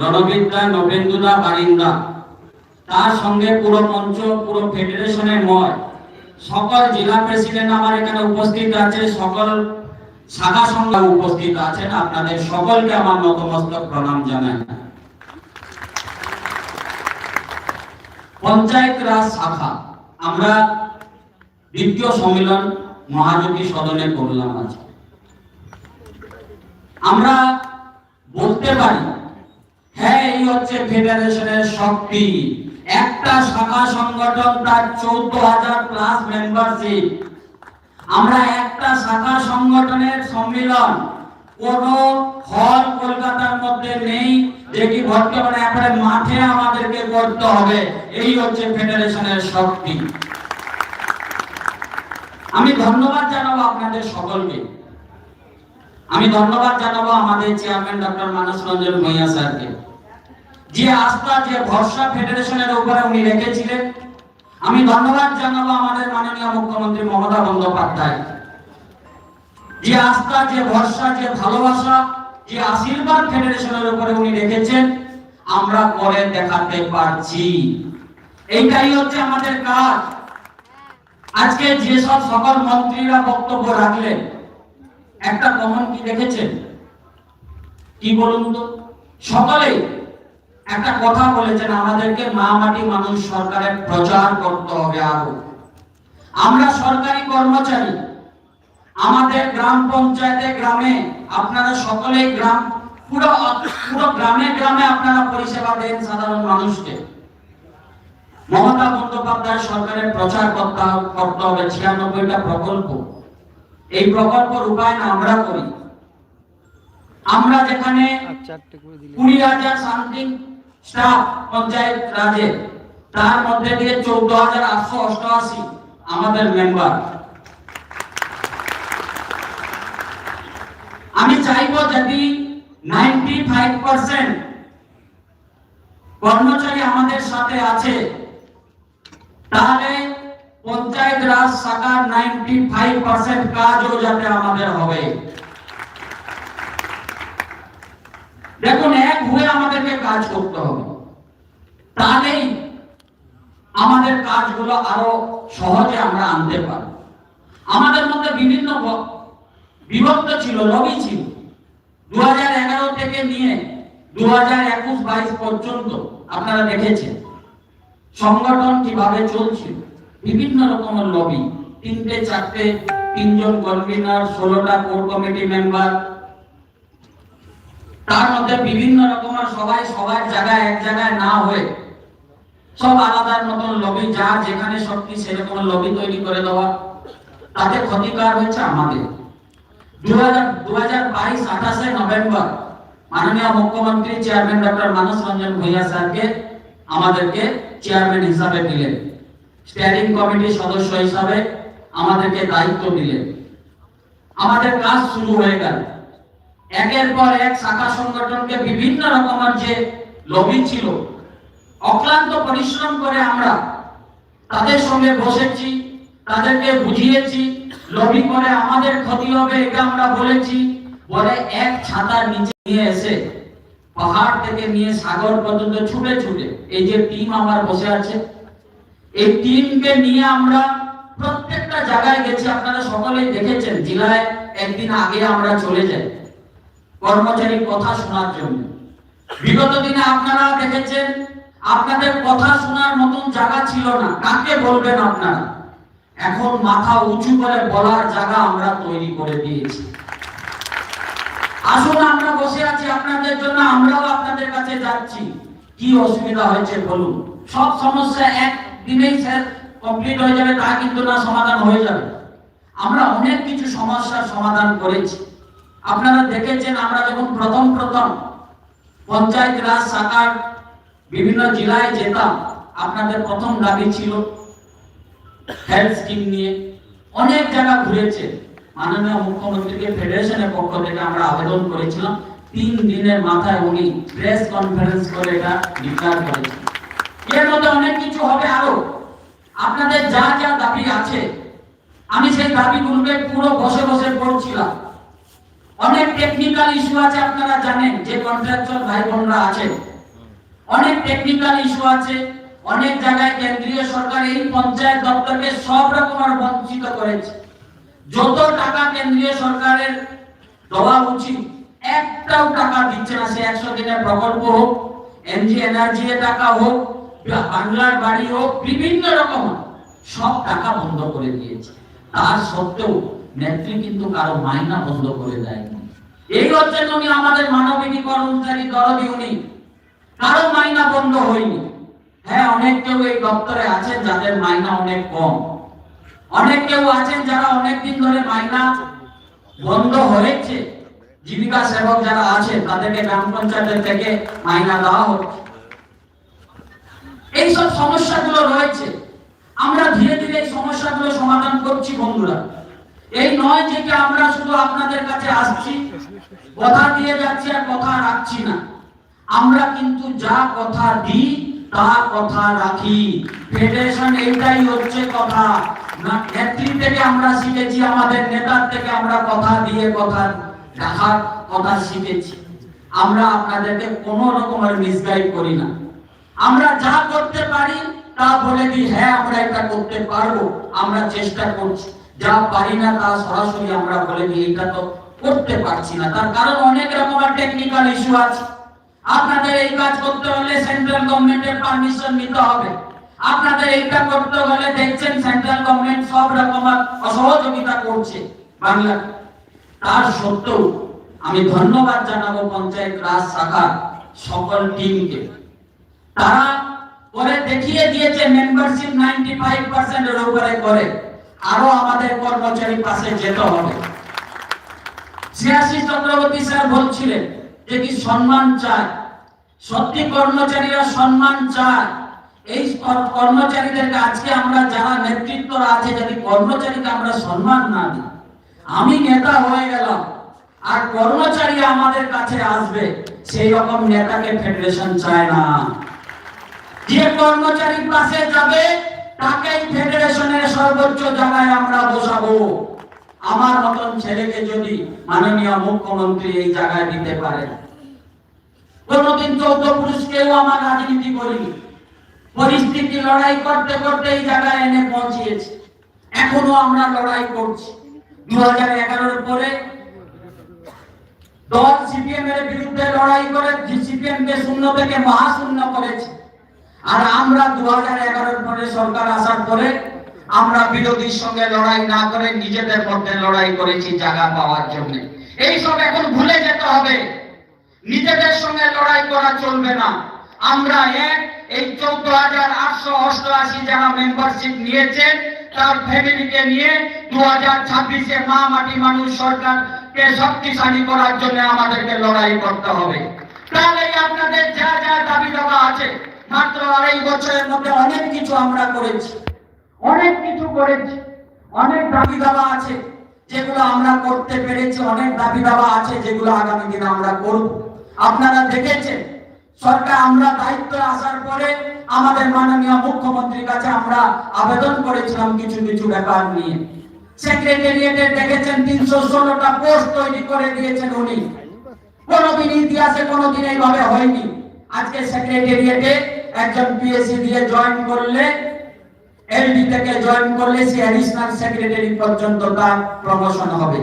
রণবিদ্যা নবেন্দুদা বারিন্দা তার সঙ্গে পুরো মঞ্চ, পুরো ফেডারেশনের ময় সকল জেলা প্রেসিডেন্ট আমার এখানে উপস্থিত আছে, সকল শাখা সংখ্যা উপস্থিত আছেন। আপনাদের সকলকে আমার নতমস্তক প্রণাম জানাই। পঞ্চায়েত রাজ শাখা, আমরা দ্বিতীয় সম্মেলন মহাজ্যোতি সদনে করলাম আজকে। আমরা বলতে পারি। হ্যাঁ এই হচ্ছে ফেডারেশনের শক্তি। একটা শাখা সংগঠন তার চৌদ্দ হাজার প্লাস মেম্বারশিপ আমরা একটা শাখা সংগঠনের সম্মেলন। কোন হল কলকাতার মধ্যে নেই। যে কি বর্তমানে একেবারে মাঠে আমাদেরকে করতে হবে। এই হচ্ছে ফেডারেশনের শক্তি। আমি ধন্যবাদ জানাব আপনাদের সকলকে। আমি ধন্যবাদ জানাব আমাদের চেয়ারম্যান ডক্টর মানস রঞ্জন ভূঁইয়া স্যারকে। যে আস্থা, যে ভরসা ফেডারেশনের উপরে উনি রেখেছিলেন, আমি ধন্যবাদ জানাব আমাদের মাননীয় মুখ্যমন্ত্রী মমতা বন্দ্যোপাধ্যায়। যে আস্থা, যে ভরসা, যে ভালোবাসা, যে আশীর্বাদ ফেডারেশনের উপরে উনি রেখেছেন, আমরা করে দেখাতে পারছি। এইটাই হচ্ছে আমাদের কাজ। আজকে যেসব সকল মন্ত্রীরা বক্তব্য রাখলেন একটা কমন কি দেখেছেন? কি বলুন তো? সকলেই একটা কথা বলেছেন, আমাদেরকে মা মাটি মানুষ সরকারের প্রচার করতে হবে আরও। আমরা সরকারি কর্মচারী, আমাদের গ্রাম পঞ্চায়েতে গ্রামে আপনারা সকলেই গ্রাম, পুরো পুরো গ্রামে গ্রামে আপনারা পরিষেবা দেন সাধারণ মানুষকে। মমতা বন্দ্যোপাধ্যায় সরকারের প্রচার করতে করতে হবে, ছিয়ানব্বইটা প্রকল্প। এই প্রকল্প রূপায়ণ আমরা করি। আমরা যেখানে দিলে কুড়ি হাজার সামথিং স্টাফ পঞ্চায়েত রাজে তার মধ্যে দিয়ে চৌদ্দ হাজার আটশো অষ্টআশি আমাদের মেম্বার আমি চাইব যদি নাইনটি ফাইভ পার্সেন্ট কর্মচারী আমাদের সাথে আছে তাহলে পঞ্চায়েত রাজ শাখার নাইনটি ফাইভ পার্সেন্ট কাজও যাতে আমাদের হবে। দেখুন, এক হয়ে আমাদেরকে কাজ করতে হবে। তাহলেই আমাদের কাজগুলো আরও সহজে আমরা আনতে পারব। আমাদের মধ্যে বিভিন্ন বিভক্ত ছিল লবি ছিল। দু হাজার এগারো থেকে নিয়ে দু হাজার একুশ বাইশ পর্যন্ত আপনারা দেখেছেন সংগঠন কীভাবে চলছিল। বিভিন্ন রকমের লবি তিনটে, চারটে, তিনজন কনভিনার ষোলোটা কোর কমিটি মেম্বার তার মধ্যে বিভিন্ন রকমের সবাই, সবার জায়গায় এক জায়গায় না হয়ে সব আলাদার মতন লবি যা যেখানে শক্তি সেরকম লবি তৈরি করে দেওয়া। তাতে ক্ষতিকার হয়েছে আমাদের। দু হাজার দু হাজার বাইশ, আঠাশে নভেম্বর মাননীয় মুখ্যমন্ত্রী চেয়ারম্যান ডক্টর মানস রঞ্জন ভূঁইয়া স্যারকে, আমাদেরকে চেয়ারম্যান হিসাবে দিলেন। স্টিয়ারিং কমিটির সদস্য হিসাবে আমাদেরকে দায়িত্ব দিলেন। আমাদের কাজ শুরু হয়ে গেল। একের পর এক শাখা সংগঠনকে বিভিন্ন রকমের যে লবি ছিল, অক্লান্ত পরিশ্রম করে আমরা তাদের সঙ্গে বসেছি, তাদেরকে বুঝিয়েছি, লবি করে আমাদের ক্ষতি হবে এটা আমরা বলেছি। বলে এক ছাতার নিচে নিয়ে এসে পাহাড় থেকে নিয়ে সাগর পর্যন্ত ছুটে ছুটে, এই যে টিম আমার বসে আছে এই টিমকে নিয়ে আমরা প্রত্যেকটা জায়গায় গেছি, আপনারা সকলেই দেখেছেন, জেলায় একদিন আগে আমরা চলে যাই। কর্মচারীর কথা শোনার জন্য। বিগত দিনে আপনারা দেখেছেন, আপনাদের কথা শোনার মতন জায়গা ছিল না। কাকে বলবেন আপনারা? এখন মাথা উঁচু করে বলার জায়গা আমরা তৈরি করে দিয়েছি। আসুন আমরা বসে আছি, আপনাদের জন্য আমরাও আপনাদের কাছে যাচ্ছি। কি অসুবিধা হয়েছে বলুন। সব সমস্যা এক দিনেই স্যার কমপ্লিট হয়ে যাবে, তা কিন্তু না, সমাধান হয়ে যাবে। আমরা অনেক কিছু সমস্যার সমাধান করেছি। আপনারা দেখেছেন, আমরা যখন প্রথম প্রথম পঞ্চায়েত রাজ শাখার বিভিন্ন জেলায় যেতাম, আপনাদের প্রথম দাবি ছিল হেলথ স্কিম নিয়ে। অনেক জায়গা ঘুরেছে। মাননীয় মুখ্যমন্ত্রীকে ফেডারেশনের পক্ষ থেকে আমরা আবেদন করেছিলাম। তিন দিনের মাথায় উনি প্রেস কনফারেন্স করে এটা ডিক্লার করেছেন। এর মধ্যে অনেক কিছু হবে আরও। আপনাদের যা যা দাবি আছে, আমি সেই দাবিগুলোকে পুরো বসে বসে পড়ছিলাম। অনেক টেকনিক্যাল ইস্যু আছে আপনারা জানেন, যে কন্ট্রাকচুয়াল ভাই বোনরা আছেন অনেক টেকনিক্যাল ইস্যু আছে, অনেক জায়গায় কেন্দ্রীয় সরকার এই পঞ্চায়েত দপ্তরকে সব রকমের বঞ্চিত করেছে। যত টাকা কেন্দ্রীয় সরকারের দেওয়া উচিত, একটাও টাকা দিচ্ছে না। সে একশো দিনের প্রকল্প হোক, এনজি এনার্জি টাকা হোক বাংলার বাড়ি হোক, বিভিন্ন রকম সব টাকা বন্ধ করে দিয়েছে। তার সত্ত্বেও নেত্রী কিন্তু কারও মাইনা বন্ধ করে দেয়নি। এই হচ্ছেন উনি আমাদের মানবিক কর্মচারী দরদি উনি কারও মাইনা বন্ধ হয়নি। হ্যাঁ অনেক কেউ এই দপ্তরে আছেন যাদের মাইনা অনেক কম। অনেক কেউ আছেন যারা অনেক দিন ধরে মাইনা বন্ধ হয়েছে। জীবিকা সেবক যারা আছে তাদেরকে গ্রাম পঞ্চায়েতের থেকে মাইনা দেওয়া হচ্ছে। এইসব সমস্যাগুলো রয়েছে। আমরা ধীরে ধীরে এই সমস্যাগুলো সমাধান করছি, বন্ধুরা। এই নয় যে আমরা শুধু আপনাদের কাছে আসছি, কথা দিয়ে যাচ্ছি আর কথা রাখছি না। আমরা কিন্তু যা কথা দিই, তা কথা রাখি। ফেডারেশন এইটাই হচ্ছে কথা। নেত্রী থেকে আমরা শিখেছি, আমাদের নেতার থেকে আমরা কথা দিয়ে কথা রাখার কথা শিখেছি। আমরা আপনাদেরকে কোনো রকমের মিসগাইড করি না। আমরা যা করতে পারি, তা বলে দিই হ্যাঁ আমরা এটা করতে পারব, আমরা চেষ্টা করছি। যা পারি না, তা সরাসরি আমরা বলে দিই, এটা তো করতে পারছি না। তার কারণ অনেক রকমের টেকনিক্যাল ইস্যু আছে। আপনাদের এই কাজ করতে হলে সেন্ট্রাল গভর্নমেন্টের পারমিশন নিতে হবে। আপনাদের এইটা করতে হলে দেখছেন সেন্ট্রাল গভর্নমেন্ট সব রকমের অসহযোগিতা করছে বাংলা তার সত্ত্বেও আমি ধন্যবাদ জানাব পঞ্চায়েত রাজ শাখার সকল টিমকে তারা করে দেখিয়ে দিয়েছে মেম্বারশিপ 95% এর উপরে করে। আরও আমাদের কর্মচারী পাশে যেতে হবে। শ্রেয়াশিস চক্রবর্তী স্যার বলছিলেন যে কি সম্মান চায় সত্যি কর্মচারীরা সম্মান চায়। এই কর- কর্মচারীদেরকে আজকে আমরা যারা নেতৃত্বরা আছে, যদি কর্মচারীকে আমরা সম্মান না দিই, আমি নেতা হয়ে গেলাম। আর কর্মচারী আমাদের কাছে আসবে, সেই রকম নেতাকে ফেডারেশন চায় না। যে কর্মচারী পাশে যাবে তাকেই ফেডারেশনের সর্বোচ্চ জায়গায় আমরা বসাবো। আমার মতন ছেলেকে যদি মাননীয় মুখ্যমন্ত্রী এই জায়গায় দিতে পারেন কোনদিন চৌদ্দ পুরুষ কেউ আমার রাজনীতি করিনি। পরিস্থিতি লড়াই করতে করতে এই জায়গায় এনে পৌঁছিয়েছে। এখনও আমরা লড়াই করছি। দু হাজার এগারোর পরে দল সিপিএম এর বিরুদ্ধে লড়াই করে সিপিএম কে শূন্য থেকে মহাশূন্য করেছে। আর আমরা দু হাজার এগারোর পরে সরকার আসার পরে আমরা বিরোধীর সঙ্গে লড়াই না করে নিজেদের মধ্যে লড়াই করেছি জায়গা পাওয়ার জন্য। এই সব এখন ভুলে যেতে হবে। নিজেদের সঙ্গে লড়াই করা চলবে না। আমরা এক, এই চৌদ্দ হাজার আটশো অষ্টআশি যারা মেম্বারশিপ নিয়েছেন, তার ফ্যামিলিকে নিয়ে দু হাজার ছাব্বিশে মা মাটি মানুষ সরকারকে শক্তিশালী করার জন্য আমাদেরকে লড়াই করতে হবে। তাহলে আপনাদের যা যা দাবি দাবা আছে মাত্র আড়াই বছরের মধ্যে অনেক কিছু আমরা করেছি। অনেক কিছু করেছি। অনেক দাবি দাবা আছে, যেগুলো আমরা করতে পেরেছি। অনেক দাবি দাবা আছে, যেগুলো আগামী দিনে আমরা করব। আপনারা দেখেছেন, সরকার আমরা দায়িত্ব আসার পরে আমাদের মাননীয় মুখ্যমন্ত্রীর কাছে আমরা আবেদন করেছিলাম কিছু কিছু ব্যাপার নিয়ে। সেক্রেটারিয়েটে দেখেছেন, তিনশো ষোলোটা পোস্ট তৈরি করে দিয়েছেন উনি। কোনোদিন ইতিহাসে কোনোদিন এইভাবে হয়নি। আজকে সেক্রেটারিয়েটে একজন পিএসসি দিয়ে জয়েন করলে এলডি থেকে জয়েন করলে সে অ্যাডিশনাল সেক্রেটারি পর্যন্ত তার প্রমোশন হবে।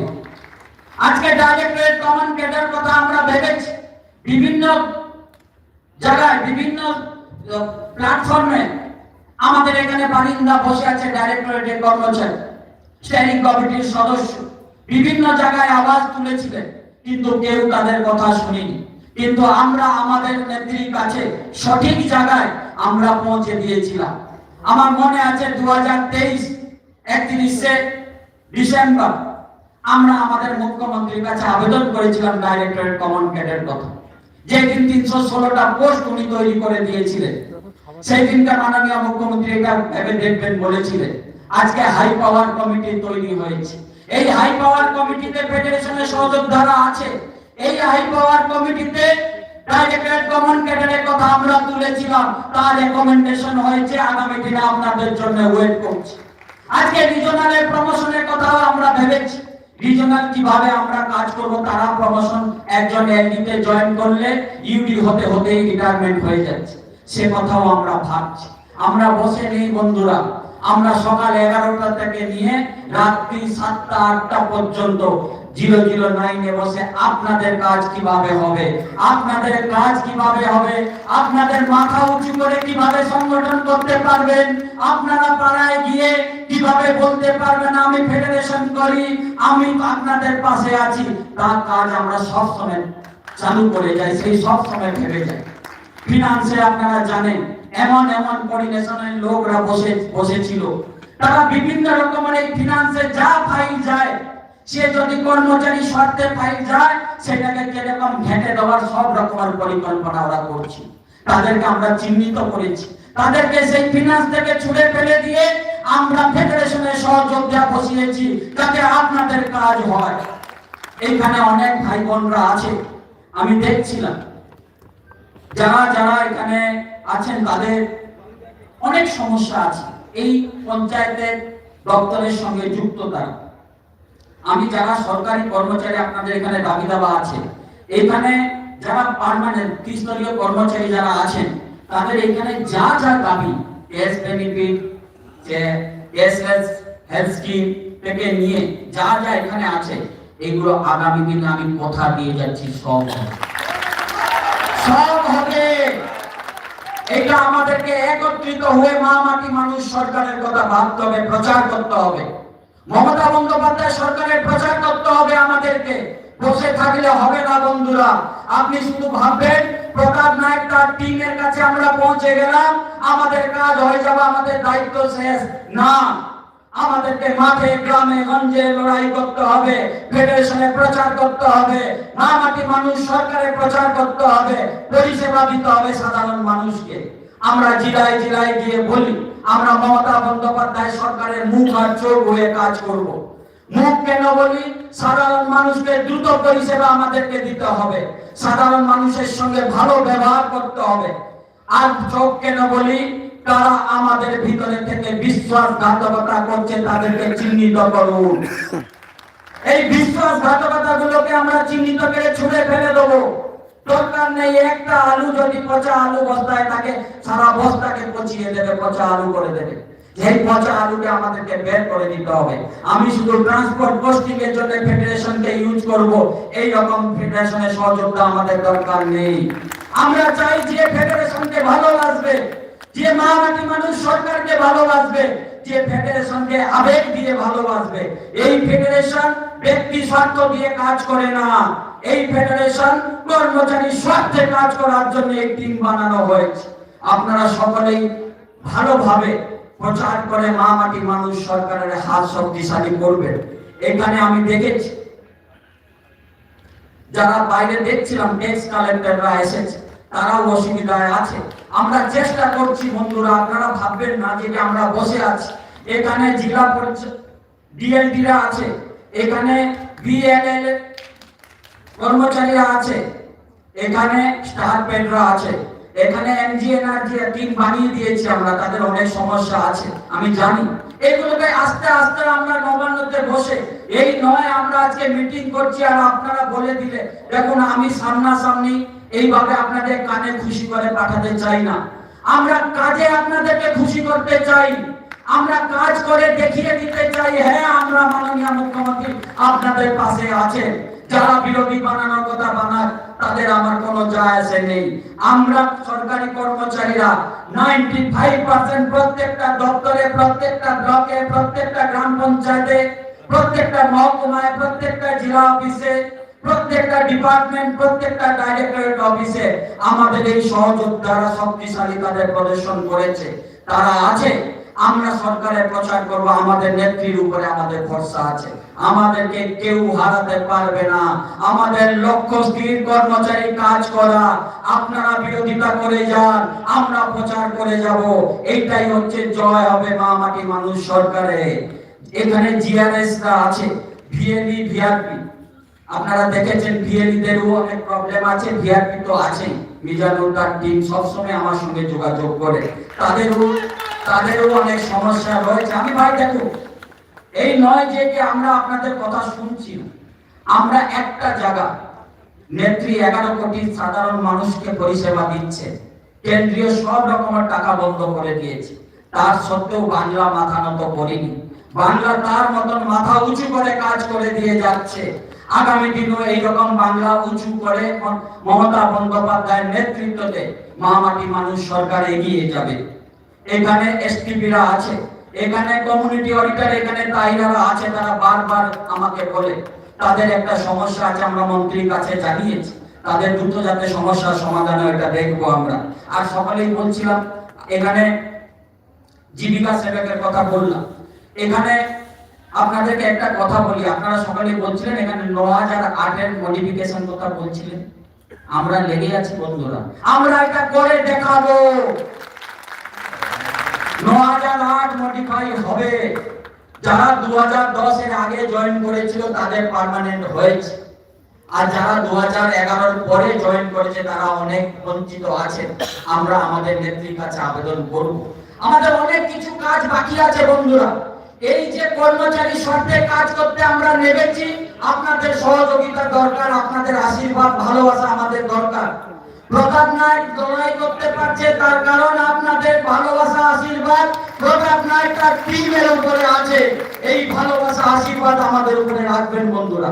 আজকে ডাইরেক্টরেট কমন ক্যাডার কথা আমরা ভেবেছি। বিভিন্ন জায়গায়, বিভিন্ন প্ল্যাটফর্মে আমাদের এখানে বারিন্দা বসে আছে ডাইরেক্টরেটের কর্মচারী স্ট্যান্ডিং কমিটির সদস্য। বিভিন্ন জায়গায় আওয়াজ তুলেছিলেন, কিন্তু কেউ তাদের কথা শুনিনি। কিন্তু আমরা আমাদের নেত্রীর কাছে সঠিক জায়গায় আমরা পৌঁছে দিয়েছিলাম। আমার মনে আছে দু হাজার তেইশ একত্রিশে ডিসেম্বর আমরা আমাদের মুখ্যমন্ত্রীর কাছে আবেদন করেছিলাম ডাইরেক্টরেট কমন ক্যাডের কথা। যে দিন তিনশো ষোলোটা পোস্ট উনি তৈরি করে দিয়েছিলেন সেই দিনটা মাননীয় মুখ্যমন্ত্রী এটা ভেবে দেখবেন বলেছিলেন, আজকে হাই পাওয়ার কমিটি তৈরি হয়েছে। এই হাই পাওয়ার কমিটিতে ফেডারেশনের সহযোগ ধারা আছে। এই হাই পাওয়ার কমিটিতে কথা আমরা তুলেছিলাম। তার হয়েছে, আগামী দিনে আপনাদের জন্য ওয়েট আজকে প্রমোশনের কথাও আমরা ভেবেছি। রিজনাল কীভাবে আমরা কাজ করব, তারা প্রমোশন একজন জয়েন করলে হতে হতেই রিটায়ারমেন্ট হয়ে যাচ্ছে। সে কথাও আমরা ভাবছি। আমরা বসে নেই বন্ধুরা। আমরা সকাল এগারোটা থেকে নিয়ে রাত্রি সাতটা, আটটা পর্যন্ত জিরো জিরো নাইনে বসে আপনাদের কাজ কীভাবে হবে? আপনাদের কাজ কীভাবে হবে? আপনাদের মাথা উঁচু করে কীভাবে সংগঠন করতে পারবেন? আপনারা পাড়ায় গিয়ে কীভাবে বলতে পারবেন, আমি ফেডারেশন করি, আমি আপনাদের পাশে আছি তার কাজ আমরা সব সময় চালু করে যাই, সেই সব সময় ভেবে যাই। ফিনান্সে আপনারা জানেন এমন এমন কোঅর্ডিনেশনের লোকরা বসে, বসেছিল। তারা বিভিন্ন রকমের এই ফিনান্সে যা ফাইল যায়, সে যদি কর্মচারী শর্তে ফাইল যায়, সেটাকে কীরকম ঘেঁটে দেওয়ার সব রকমের পরিকল্পনা ওরা করছে। তাদেরকে আমরা চিহ্নিত করেছি। তাদেরকে সেই ফিনান্স থেকে ছুড়ে ফেলে দিয়ে আমরা ফেডারেশনের সহযোগিতা বসিয়েছি, যাতে আপনাদের কাজ হয়। এখানে অনেক ভাই বোনরা আছে, আমি দেখছিলাম। যারা যারা এখানে আছেন তাদের অনেক সমস্যা আছে। এই পঞ্চায়েতের দপ্তরের সঙ্গে যুক্ত তারা। আমি যারা সরকারি কর্মচারী আপনাদের এখানে দাবি দাবা আছে, এখানে যারা পার্মানেন্ট ত্রিস্তরীয় কর্মচারী যারা আছেন, তাদের এখানে যা যা দাবি এস বেনিফিট যে এসএস হেলথ স্কিম থেকে নিয়ে যা যা এখানে আছে, এগুলো আগামী দিনে আমি কথা দিয়ে যাচ্ছি, সব সব হবে। এটা আমাদেরকে একত্রিত হয়ে মা মাটি মানুষ সরকারের কথা ভাবতে হবে, প্রচার করতে হবে। মমতা বন্দ্যোপাধ্যায় সরকারের প্রচার করতে হবে আমাদেরকে। বসে থাকলে হবে না বন্ধুরা। আপনি শুধু ভাববেন, প্রতাপ নায়ক তার টিমের কাছে আমরা পৌঁছে গেলাম, আমাদের কাজ হয়ে যাবে, আমাদের দায়িত্ব শেষ। না। আমাদেরকে মাঠে, গ্রামে, গঞ্জে লড়াই করতে হবে, ফেডারেশনে প্রচার করতে হবে মা মাটি মানুষ সরকারে প্রচার করতে হবে, পরিষেবা দিতে হবে সাধারণ মানুষকে। আমরা জিলায় জিলায় গিয়ে বলি, আমরা মমতা বন্দ্যোপাধ্যায় সরকারের মুখ আর চোখ হয়ে কাজ করব। মুখ কেন বলি? সাধারণ মানুষকে দ্রুত পরিষেবা আমাদেরকে দিতে হবে, সাধারণ মানুষের সঙ্গে ভালো ব্যবহার করতে হবে। আর চোখ কেন বলি? আমাদের ভিতরে থেকে বিশ্বাসঘাতকতা করছে, তাদেরকে চিহ্নিত করুন। এই বিশ্বাসঘাতকতা গুলোকে আমরা চিহ্নিত করে ছুড়ে ফেলে দরকার নেই একটা আলু যদি পচা আলু বস্তায় থাকে, সারা বস্তাকে পচিয়ে দেবে, পচা আলু করে দেবে। এই পচা আলুকে আমাদেরকে বের করে দিতে হবে। আমি শুধু ট্রান্সপোর্ট পোস্টিং এর জন্য ফেডারেশনকে ইউজ করব। এই রকম ফেডারেশনের সহযোগিতা আমাদের দরকার নেই। আমরা চাই যে ফেডারেশনকে ভালোবাসবে যে মা মানুষ সরকারকে ভালোবাসবে, যে ফেডারেশনকে আবেগ দিয়ে ভালোবাসবে, এই ফেডারেশন ব্যক্তি স্বার্থ দিয়ে কাজ করে না। এই ফেডারেশন কর্মচারী স্বার্থে কাজ করার জন্য এই টিম বানানো হয়েছে। আপনারা সকলেই ভালোভাবে প্রচার করে মা মাটি মানুষ সরকারের হাত শক্তিশালী করবেন এখানে আমি দেখেছি, যারা বাইরে দেখছিলাম ট্যাক্স কালেক্টররা এসেছে। তারাও অসুবিধায় আছে। আমরা চেষ্টা করছি বন্ধুরা, আপনারা ভাববেন না যে আমরা বসে আছি। এখানে জেলা পরিষদ ডিএলডিরা আছে, এখানে বিএলএল কর্মচারীরা আছে, এখানে স্টার পেডরা আছে, এখানে এনজিএনআরজি টিম বানিয়ে দিয়েছি আমরা, তাদের অনেক সমস্যা আছে, আমি জানি। এগুলোকে আস্তে আস্তে আমরা নবান্নতে বসে, এই নয় আমরা আজকে মিটিং করছি আর আপনারা বলে দিলে, দেখুন আমি সামনাসামনি এইভাবে আপনাদের কানে খুশি করে পাঠাতে চাই না। আমরা কাজে আপনাদেরকে খুশি করতে চাই। আমরা কাজ করে দেখিয়ে দিতে চাই হ্যাঁ আমরা মাননীয় মুখ্যমন্ত্রী আপনাদের পাশে আছেন যারা বিরোধী বানানোর কথা বানায়, তাদের আমার কোনো যায় আসে নেই। আমরা সরকারি কর্মচারীরা 95% প্রত্যেকটা দপ্তরে, প্রত্যেকটা ব্লকে, প্রত্যেকটা গ্রাম পঞ্চায়েতে, প্রত্যেকটা মহকুমায়, প্রত্যেকটা জেলা অফিসে প্রত্যেকটা ডিপার্টমেন্ট প্রত্যেকটা ডাইরেক্টরেট অফিসে আমাদের এই সহযোগ দ্বারা শক্তিশালী তাদের প্রদর্শন করেছে। তারা আছে, আমরা সরকারের প্রচার করব, আমাদের নেত্রীর উপরে আমাদের ভরসা আছে। আমাদেরকে কেউ হারাতে পারবে না। আমাদের লক্ষ্য স্থির কর্মচারী কাজ করা, আপনারা বিরোধিতা করে যান, আমরা প্রচার করে যাব। এইটাই হচ্ছে জয় হবে মা মাটি মানুষ সরকারে। এখানে জিআরএস আছে ভিএলই ভিআরপি আপনারা দেখেছেন ভিএলই দেরও অনেক প্রবলেম আছে, ভিআরপি তো আছে মিজানুর তার টিম সবসময় আমার সঙ্গে যোগাযোগ করে। তাদেরও তাদেরও অনেক সমস্যা রয়েছে। আমি ভাই, দেখো, এই নয় যে কি আমরা আপনাদের কথা শুনছি আমরা একটা জায়গা, নেত্রী এগারো কোটি সাধারণ মানুষকে পরিষেবা দিচ্ছে। কেন্দ্রীয় সব রকমের টাকা বন্ধ করে দিয়েছে। তার সত্ত্বেও বাংলা মাথা নত করেনি। বাংলা তার মতন মাথা উঁচু করে কাজ করে দিয়ে যাচ্ছে। আগামী দিনও এইরকম বাংলা উঁচু করে মমতা বন্দ্যোপাধ্যায়ের নেতৃত্বে মহামাটি মানুষ সরকার এগিয়ে যাবে। এখানে এসটিপিরা আছে, এখানে কমিউনিটি অডিটর এখানে তাইরারা আছে, তারা বারবার আমাকে বলে, তাদের একটা সমস্যা আছে আমরা মন্ত্রীর কাছে জানিয়েছি, তাদের দ্রুত যাতে সমস্যার সমাধান এটা দেখব আমরা। আর সকালেই বলছিলাম, এখানে জীবিকা সেবকের কথা বললাম, এখানে আপনাদেরকে একটা কথা বলি। আপনারা সকালে বলছিলেন এখানে ন হাজার আটের মডিফিকেশন কথা বলছিলেন। আমরা লেগে আছি বন্ধুরা। আমরা এটা করে দেখাবো। ন হাজার আট মডিফাই হবে। যারা দু হাজার দশের আগে জয়েন করেছিল, তাদের পার্মানেন্ট হয়েছে। আর যারা দু হাজার এগারোর পরে জয়েন করেছে, তারা অনেক বঞ্চিত আছে। আমরা আমাদের নেত্রীর কাছে আবেদন করব। আমাদের অনেক কিছু কাজ বাকি আছে বন্ধুরা। এই যে কর্মচারী শর্তে কাজ করতে আমরা নেমেছি, আপনাদের সহযোগিতা দরকার, আপনাদের আশীর্বাদ, ভালোবাসা আমাদের দরকার। প্রতাপ নায়ক লড়াই করতে পারছে, তার কারণ আপনাদের ভালোবাসা, আশীর্বাদ, প্রতাপ নায়ক তার টিমের উপরে আছে। এই ভালোবাসা, আশীর্বাদ আমাদের উপরে রাখবেন বন্ধুরা।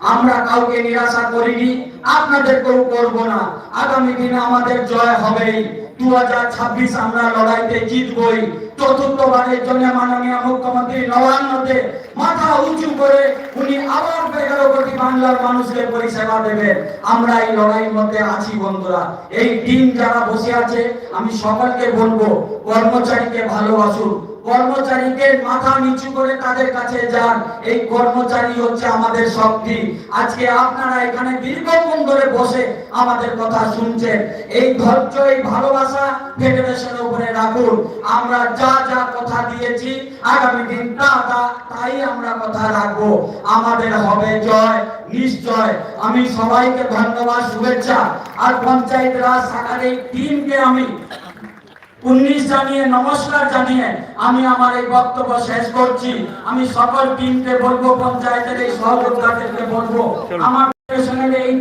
আমরা কাউকে নিরাশা করিনি, আপনাদেরকেও করব না। আগামী দিনে আমাদের জয় হবেই। দু আমরা লড়াইতে জিতবই। চতুর্থবারের জন্য মাননীয় মুখ্যমন্ত্রী নবান্নতে মাথা উঁচু করে উনি আবার এগারো কোটি বাংলার মানুষকে পরিষেবা দেবে। আমরা এই লড়াইয়ের মধ্যে আছি বন্ধুরা। এই টিম যারা বসে আছে, আমি সকলকে বলব, কর্মচারীকে ভালোবাসুন। কর্মচারীকে মাথা নিচু করে তাদের কাছে যান। এই কর্মচারী হচ্ছে আমাদের শক্তি। আজকে আপনারা এখানে দীর্ঘক্ষণ ধরে বসে আমাদের কথা শুনছেন। এই ধৈর্য, এই ভালোবাসা ফেডারেশনের উপরে রাখুন। আমরা যা যা কথা দিয়েছি, আগামী দিন তা তাই আমরা কথা রাখব। আমাদের হবে জয়, নিশ্চয়। আমি সবাইকে ধন্যবাদ, শুভেচ্ছা। আর পঞ্চায়েত রাজ শাখার এই টিমকে আমি উনিশ জানিয়ে নমস্কার জানিয়ে আমি আমার এই বক্তব্য শেষ করছি। আমি সকল টিমকে বলব পঞ্চায়েতের এই সহযোগিতাকে বলব আমার এই